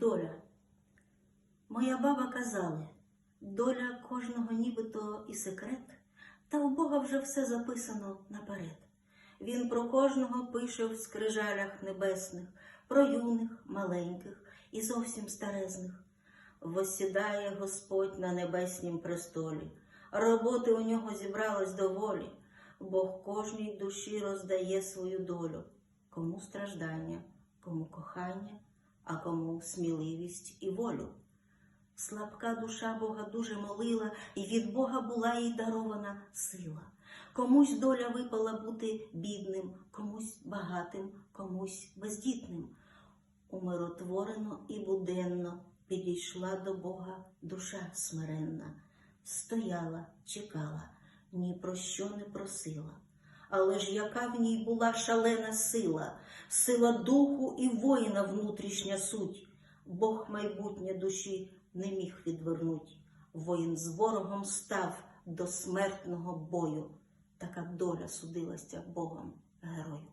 Доля. Моя баба казали, доля кожного нібито і секрет, та у Бога вже все записано наперед. Він про кожного пише в скрижалях небесних, про юних, маленьких і зовсім старезних. Восідає Господь на небеснім престолі, роботи у нього зібралось доволі, Бог кожній душі роздає свою долю, кому страждання, кому кохання, а кому сміливість і волю. Слабка душа Бога дуже молила, і від Бога була їй дарована сила. Комусь доля випала бути бідним, комусь багатим, комусь бездітним. Умиротворено і буденно підійшла до Бога душа смиренна, стояла, чекала, ні про що не просила. Але ж яка в ній була шалена сила, сила духу і воїна внутрішня суть. Бог майбутнє душі не міг відвернуть. Воїн з ворогом став до смертного бою. Така доля судилася Богом герою.